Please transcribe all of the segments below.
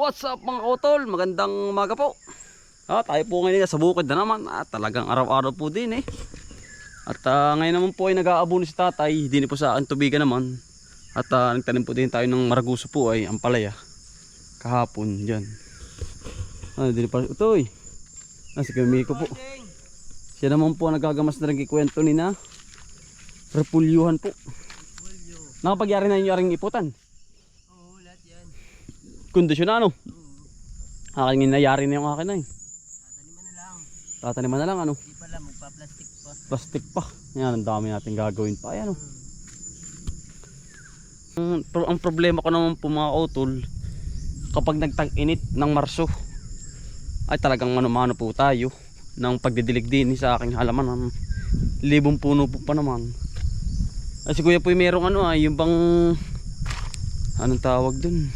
What's up mga utol? Magandang umaga po. Ah, tayo po ngayon sa bukid na naman. Ah, talagang araw-araw po din eh. At ah, ngayon naman po ay nag-aabuno si tatay. Hindi po sa akin tubigan naman. At ah, nagtanim po din tayo ng maraguso po ay ang palaya. Kahapon dyan. Ah, hindi pa. Utoy. Ah, si Kamiko po. Siya naman po nagagamas na rin kikwento ni na. Repulyuhan po. Nakapagyari na yung aring iputan. Kondisyon na ano? Aking inayari na yung akin na eh. Tataniman na lang. Tataniman na lang ano. Hindi pala, magpa-plastic pa. Plastic pa. Yan, ang dami natin gagawin pa. Ayan oh. Ang, ang problema ko naman po mga utol, kapag nagtag-init ng Marso, ay talagang mano-mano po tayo ng pagdidilig din sa aking halaman. Ang libong puno po pa naman. Ay si kuya po yung merong ano ay yung bang anong tawag dun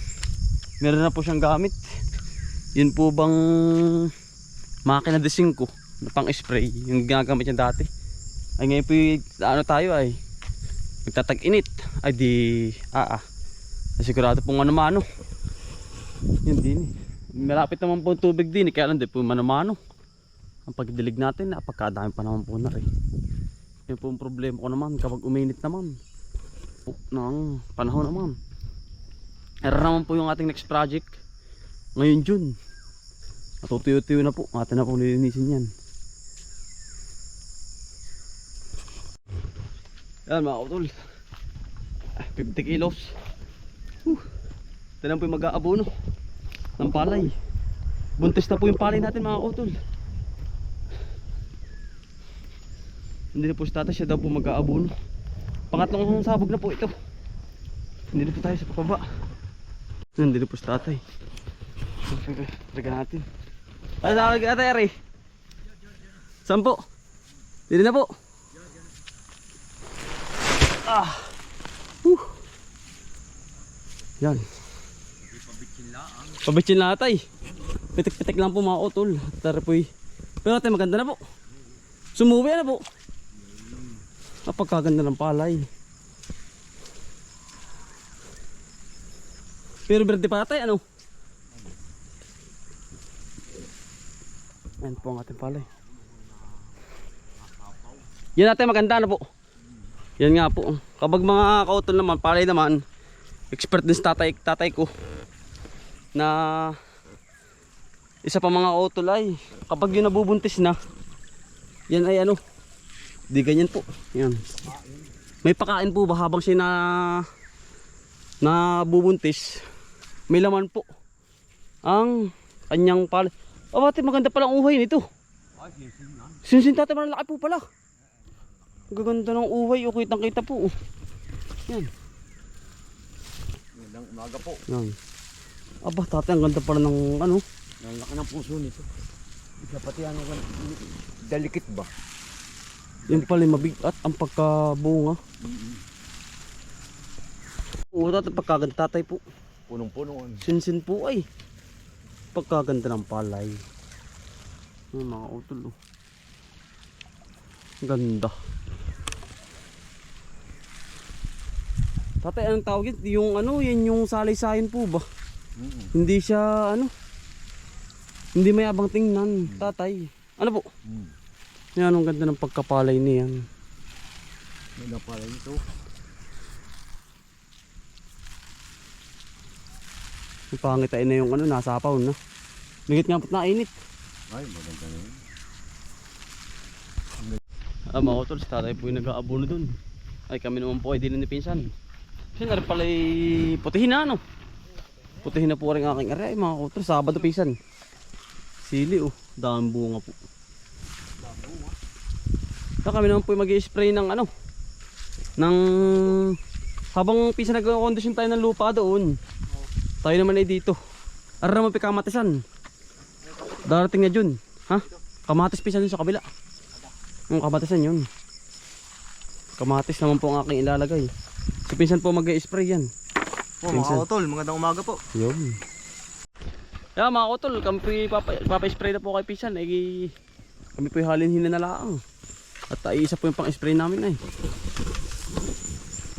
meron na po siyang gamit. Yun po bang makina de 5 na pang spray yung ginagamit niya dati. Ay ngayon po yung, ano tayo ay magtatag init ay di ah ah. Sigurado pong mano-mano. Yun din eh. malapit naman po tubig din eh, kaya lang di po mano-mano. Ang pagdilig natin napakadami pa naman po na rin. Yun po ang problema ko naman kapag uminit naman. Po, ng panahon naman Meron naman po yung ating next project ngayon June natutuyo-tuyo na po atin na po nilinisin yan yan mga utol 50 kilos Whew. na po yung mag-aabono ng palay buntis na po yung palay natin mga utol Hindi na po si siya daw po mag-aabono. Pangatlong sabog na po ito. Hindi na po tayo sa pababa. Hindi na po si tatay. Taga natin. Ay, tawag ka tatay, Ari. Saan po? Hindi na po. Ah. Whew. Yan. Pabitsin lang tay. Pitik-pitik lang po mga utol. Tara po Pero natin maganda na po. Sumuwi na po. Napagkaganda ng palay. Pero berde pa tayo ano? Yan po ang ating palay. Yan natin maganda na po. Yan nga po. Kapag mga kautol naman, palay naman, expert din sa tatay, tatay ko na isa pa mga utol ay kapag yun nabubuntis na yan ay ano Di ganyan po. Yan. May pakain po ba habang siya na na bubuntis? May laman po. Ang kanyang pala. Oh, bati maganda palang uhay nito. Sinsin tatay malaki po pala. Gaganda ng uhay, o kitang kita po. Yan. Magandang umaga po. Yan. Aba, tatay, ang ganda pala ng ano. Ang laki ng puso nito. Isa pati ano dalikit ba? Yung pala mabigat ang pagkabunga. Oo, tatay, pagkaganda tatay po. Punong-puno. ano. Sinsin po ay. Pagkaganda ng palay. Yung mga utol oh. Ganda. Tatay, anong tawag yun? Yung ano, yan yung salay-sayin po ba? Mm-mm. Hindi siya ano. Hindi mayabang tingnan, tatay. Ano po? Mm. Yan, ang ganda ng pagkapalay niyan. May napala ito. Ang ay na yung ano, nasapaw na. Bigit nga po't nainit. Ay, maganda na yun. Ah, mga utol, si tatay po yung nag-aabono dun. Ay, kami naman po ay din ni Pinsan. Kasi na rin pala ay putihin na ano. Putihin na po rin aking aray, mga utol. Sabado Pinsan. Sili oh, dami bunga po. So, kami naman po mag spray ng ano, ng habang Pinsan nag-condition tayo ng lupa doon. Tayo naman ay dito. Ara naman pa kamatisan. Darating na dyan. Ha? Kamatis Pinsan yun sa kabila. Ang kamatisan yun. Kamatis naman po ang aking ilalagay. Si pinsan po mag-spray yan. Po, Pinsan. mga utol, magandang umaga po. Yun. Yeah, mga kutol, kami po papa-spray na po kay pinsan. Eh, kami po yung halin-hina na laang. At ay isa po yung pang-spray namin ay.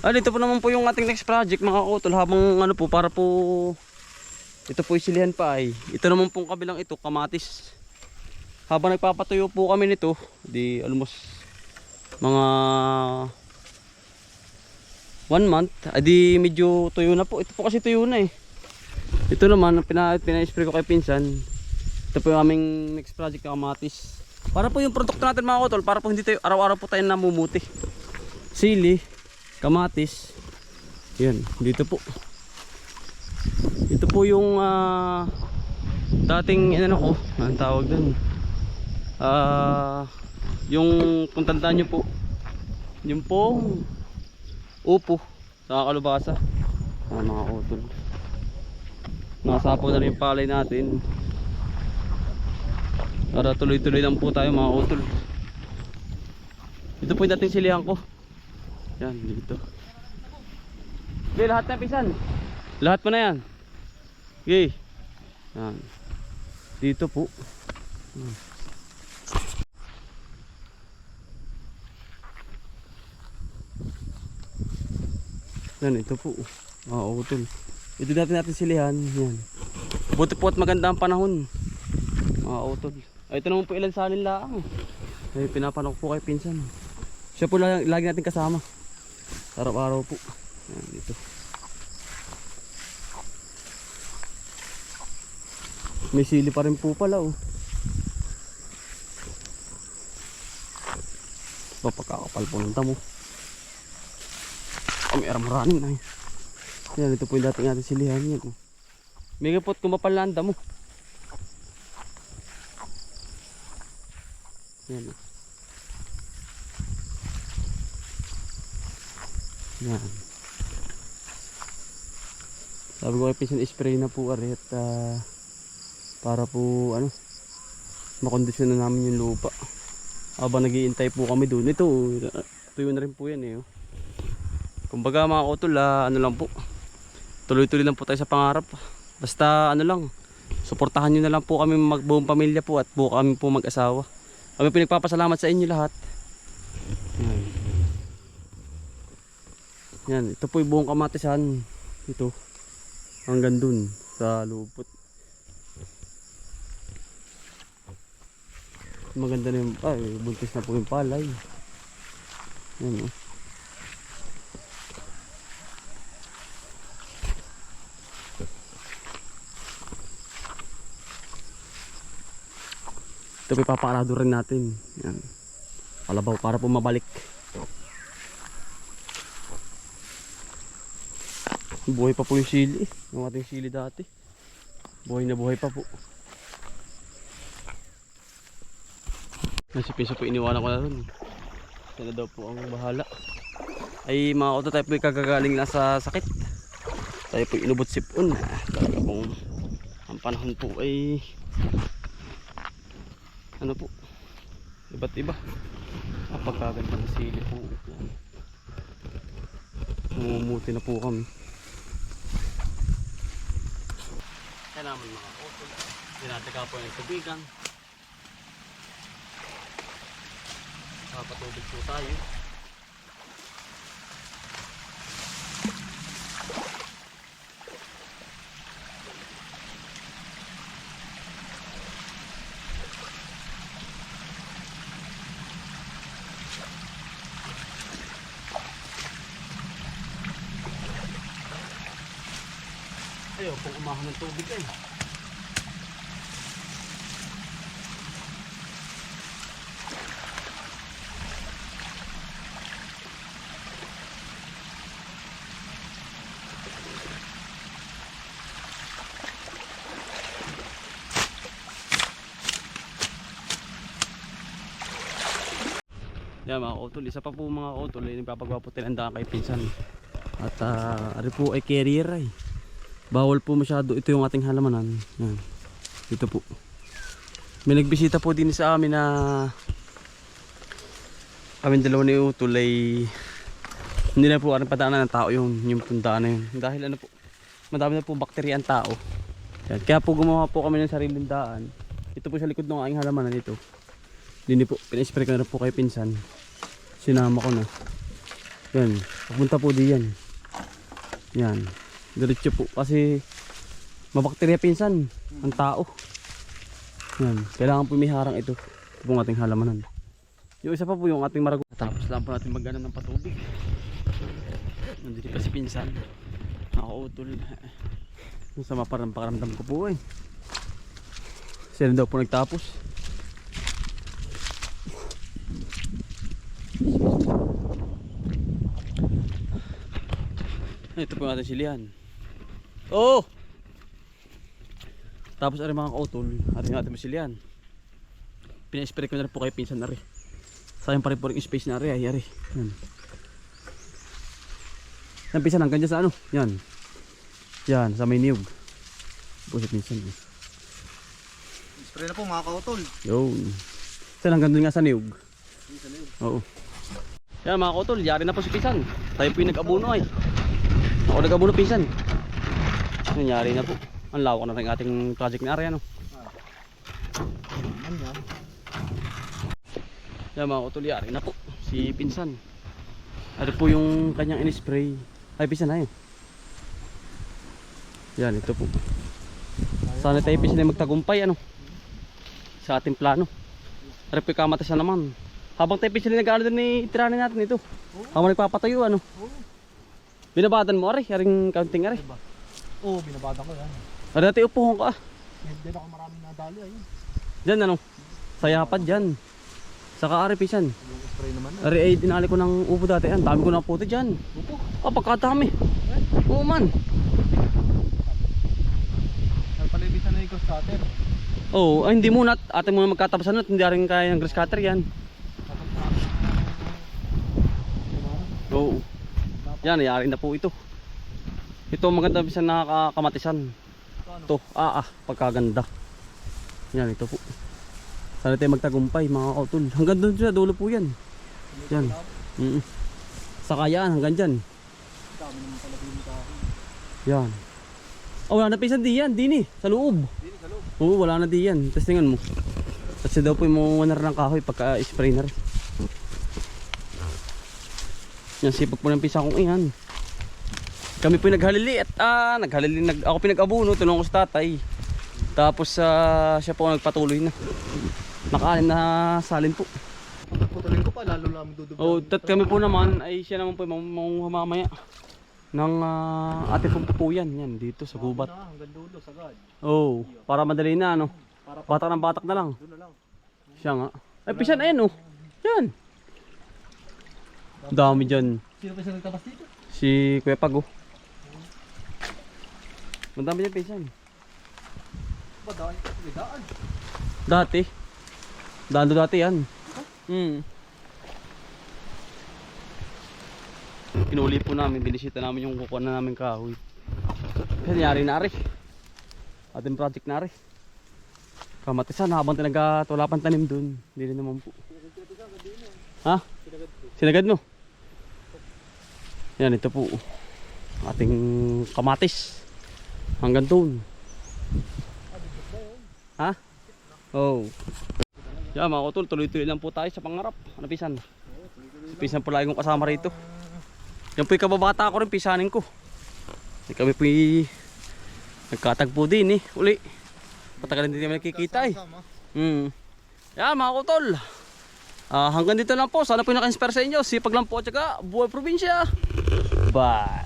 Ah, dito po naman po yung ating next project mga kutol. Habang ano po, para po Ito po yung silihan pa ay. Ito naman pong kabilang ito, kamatis. Habang nagpapatuyo po kami nito, di almost mga one month, adi medyo tuyo na po. Ito po kasi tuyo na eh. Ito naman, pina, pina-spray ko kay Pinsan. Ito po yung aming next project na kamatis. Para po yung produkto natin mga kotol, para po hindi tayo araw-araw po tayo namumuti. Sili, kamatis. Yan, dito po. Ito po yung ah, dating ano ko, ang tawag doon. Ah, yung kung tandaan nyo po, yung pong upo sa kalubasa. Ah, mga utol. Nasapaw na rin yung palay natin. Para tuloy-tuloy lang po tayo mga utol. Ito po yung dating silihan ko. Yan, dito. Okay, lahat na pisan. Lahat mo na yan. Okay. Yan. Dito po. Hmm. Yan, ito po. Oo, utol. Ito dati natin silihan. Yan. Buti po at maganda ang panahon. Mga utol. Ay, ito naman po ilan sa alin laang. Ay, pinapanok po kay pinsan. Siya po lagi, lagi natin kasama. Araw-araw po. Yan, dito. May sili pa rin po pala oh. Papagkakapal po ng tamo. Oh, may aram-ranin na Yan, ito po yung dating natin silihan yan. Oh. Mega pot kumapal na ang damo. Oh. Yan. Sabi ko kay spray na po ari at ah, para po ano makondisyon na namin yung lupa. Habang nagiintay po kami doon. Ito, uh, tuyo na rin po yan eh. oh. Kumbaga mga kotol, ah, ano lang po. Tuloy-tuloy lang po tayo sa pangarap. Basta ano lang, suportahan nyo na lang po kami mag buong pamilya po at buo kami po mag-asawa. Kami pinagpapasalamat sa inyo lahat. Yan, ito po yung buong kamatisan. Ito. Hanggang dun sa lupot. Maganda na yung, ay, buntis na po yung palay. Yan oh. Ito po ipapakarado rin natin. Yan. Palabaw para po mabalik. Buhay pa po yung sili. Yung ating sili dati. Buhay na buhay pa po. Nasi piso po iniwanan ko na rin. Yan na daw po ang bahala. Ay mga auto tayo po kagagaling na sa sakit. Tayo po inubot sipon. Talaga pong ang panahon po ay ano po iba't iba napagkaganda ng sili po Yan. Namumuti na po kami Yan naman mga auto. Tinataka po yung tubigan. Kapatubig po tayo. Ayaw pong umahan ng tubig eh. Yan mga utol, isa pa po mga utol, yung nagpapagwapo tinandaan kay pinsan. At uh, ari po ay carrier ay. Bawal po masyado ito yung ating halamanan. Yan. Dito po. May nagbisita po din sa amin na kami dalawa ni Utol hindi na po aring padaanan ng tao yung, yung pundaan na yun. Dahil ano po, madami na po bakterya ang tao. Yan. Kaya po gumawa po kami ng sariling daan. Ito po sa likod ng aking halamanan ito. Hindi po, pina-spray ko na po kay pinsan. Sinama ko na. Yan, papunta po di yan. Diretso po kasi Mabakterya pinsan. Ang tao. Yan. Kailangan pumiharang ito. Ito pong ating halamanan. Yung isa pa po yung ating marago. Tapos lang po natin mag ng patubig. Nandito pa si pinsan. Nakautol. Yung sama parang pakaramdam ko po eh. Sila daw po nagtapos. Ito po yung ating silihan. Oh! Tapos ari mga kautol, ari natin masilihan. Pina-spray ko na rin po kay pinsan na rin. Sayang pa rin po rin space na ari ay ari. Yan. Yan pinsan hanggang dyan sa ano? Yan. Yan, sa may niyog. Po si pinsan. eh. Spray na po mga kautol. Yun. Saan hanggang dun nga sa niyog? Oo. Yan mga kautol, yari na po si pinsan. Tayo po yung nag-abuno ay. Ako nag-abuno pinsan. Nangyari na po. Ang lawak na rin ating project na area no. Ano yan? Mga kautol, yari na po. Si pinsan. Ito po yung kanyang in-spray. Ay, pinsan na yun. Yan, ito po. Sana tayo pinsan ay magtagumpay ano. Sa ating plano. Ano po yung na naman. Habang tayo pinsan ay nag-ano din ni tiranin natin ito. Habang nagpapatayo ano. Binabadan mo ari, aring counting ari. Oo, binabada ko yan. Ari dati upuhon ka. Hindi na ako maraming nadali ayun. Diyan ano. Sayapad dyan. Saka ari pisan. Yung spray naman. Ari ay dinali ko ng upo dati. Ang dami ko ng puti dyan. Upo. Ah, pagkadami. Oo man. Nagpalibisan na yung ghost cutter. Oo, ay hindi muna. Atin muna magkatapasan at hindi rin kaya ng grass cutter yan. Oo. Yan, nayari na po ito. Ito maganda bisan nakakakamatisan. Ito, ah ah, pagkaganda. Yan, ito po. Sana tayo magtagumpay mga kautol. Hanggang doon sa dulo po yan. Yan. Mm Saka yan, hanggang dyan. Dami naman pala din. Yan. Oh, wala na pisan di yan, dini, sa loob. Dito sa loob. Oo, wala na di yan. Testingan mo. Kasi daw po yung wanar ng kahoy pagka spray na rin. Yan, sipag po ng pisa kong iyan. Kami po naghalili at ah, naghalili, nag, ako pinag-abuno, tulungan ko sa tatay. Tapos ah, siya po ang nagpatuloy na. Nakaanin na salin po. Putulin ko pa, lalo lang dudubog. Oh, tat kami po naman ay siya naman po yung mga mamaya ng uh, ate pong pupuyan yan dito sa gubat. Na, hanggang dulo, sagad. Oh, para madali na ano. Batak ng batak na lang. doon na lang. Siya nga. Ay, pisan, ayan oh. Yan. Dami dyan. Sino pa siya nagtabas dito? Si Kuya Pag oh. Madami dyan, pisan. Ba, daan. May daan. Dati. Dando dati yan. Hmm. Pinuli po namin, binisita namin yung kukuha na namin kahoy. Kasi nangyari na ari. Ating project na ari. Kamatisan habang tinagtulapan tanim dun. Hindi rin naman po. Ha? Sinagad mo? Yan, ito po. Ating kamatis. Hanggang dun. Ha? Oh. Yan mga kutol, tuloy-tuloy lang po tayo sa pangarap. Ano pisan? Si pisan po lagi kong kasama rito. Yan po yung kababata ko rin, pisanin ko. Hindi kami po yung nagkatagpo din eh, uli. Patagal hindi naman nakikita eh. Hmm. Yan mga kutol. Ah, hanggang dito lang po. Sana po naka-inspire sa inyo. Sipag lang po at saka buhay probinsya. Bye.